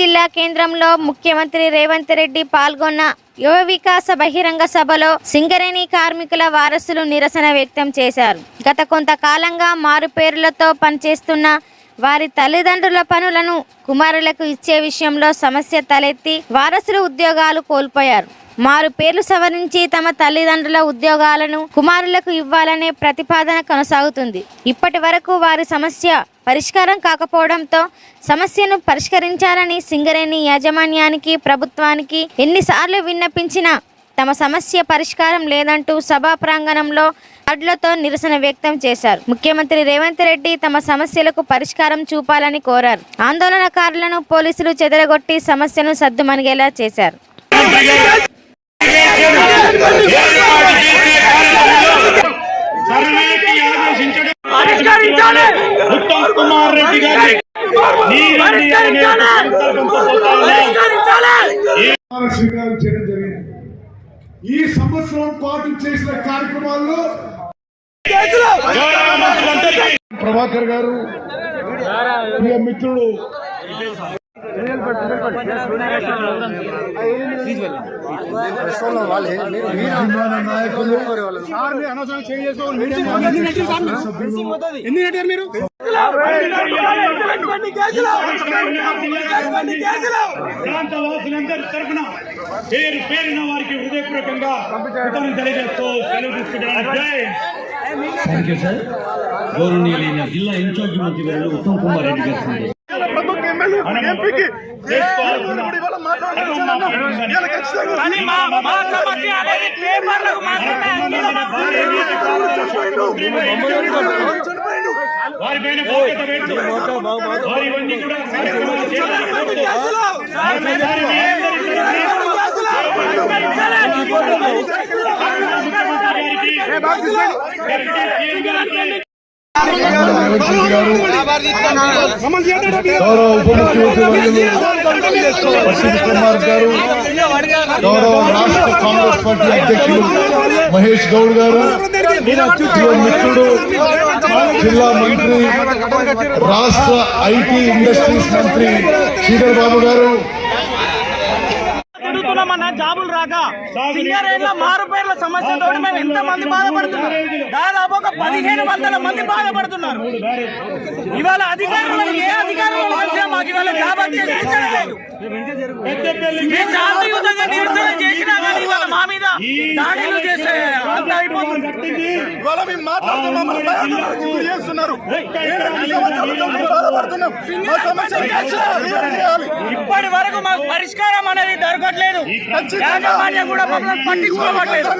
జిల్లా కేంద్రంలో ముఖ్యమంత్రి రేవంత్ రెడ్డి పాల్గొన్న యువ వికాస బహిరంగ సభలో సింగరేణి కార్మికుల వారసులు నిరసన వ్యక్తం చేశారు. గత కొంతకాలంగా మారు పేరులతో పనిచేస్తున్న వారి తల్లిదండ్రుల పనులను కుమారులకు ఇచ్చే విషయంలో సమస్య తలెత్తి వారసులు ఉద్యోగాలు కోల్పోయారు. మారు పేర్లు సవరించి తమ తల్లిదండ్రుల ఉద్యోగాలను కుమారులకు ఇవ్వాలనే ప్రతిపాదన కొనసాగుతుంది. ఇప్పటి వరకు వారి సమస్య పరిష్కారం కాకపోవడంతో సమస్యను పరిష్కరించాలని సింగరేణి యాజమాన్యానికి ప్రభుత్వానికి ఎన్నిసార్లు విన్నపించినా తమ సమస్య పరిష్కారం లేదంటూ సభా ప్రాంగణంలో అడ్లతో నిరసన వ్యక్తం చేశారు. ముఖ్యమంత్రి రేవంత్ రెడ్డి తమ సమస్యలకు పరిష్కారం చూపాలని కోరారు. ఆందోళనకారులను పోలీసులు చెదరగొట్టి సమస్యను సద్దుమణిగేలా చేశారు. పరిష్కరించాలి! ఉత్తమ్ కుమార్ రెడ్డి గారి చేయడం జరిగింది. ఈ సంవత్సరం పాటు చేసిన కార్యక్రమాల్లో ప్రభాకర్ గారు ప్రియ మిత్రుడు అభిమాన నాయకులు ప్రాంత వాసులందరి తరఫున పేరు పేరున వారికి హృదయపూర్వకంగా తెలియజేస్తూ సెలవు థ్యాంక్ యూ సార్ గౌరవనీయులైన జిల్లా ఇన్ఛార్జ్ మంత్రి గారు ఉత్తమ్ కుమార్ రెడ్డి గారు సార్. కానీ మా మా సమస్య అనేది పేపర్లకు మాత్రమే వారి పైన బాధ్యత వేస్తూ వారి ఇవన్నీ కూడా కార్యక్రమాలు గౌరవ ఉప ముఖ్యమంత్రి వర్యులు కుమార్ గారు గౌరవ రాష్ట్ర కాంగ్రెస్ పార్టీ అధ్యక్షులు మహేష్ గౌడ్ గారు మిత్రుడు జిల్లా మంత్రి రాష్ట్ర ఐటీ ఇండస్ట్రీస్ మంత్రి శ్రీధర్ బాబు గారు తిరుగుతున్నామన్న జాబులు రాక. సింగరేళ్ళ మారు పేర్ల సమస్యతో మేము ఎంత మంది బాధపడుతున్నాం దాదాపు ఒక పదిహేను వందల మంది బాధపడుతున్నారు. ఇవాళ అధికారులు ఏ అధికారులు మాకు ఇవాళ నిరసన చేసినా కానీ ఇవాళ మా మీద దాడులు అయిపోతుంది ఇవాళ మేము మాట్లాడుతున్నాం మన భయాందోళనకి గురి చేస్తున్నారు ఇప్పటి వరకు మాకు పరిష్కారం అనేది దొరకట్లేదు యాజమాన్యం కూడా మమ్మల్ని పట్టించుకోవట్లేదు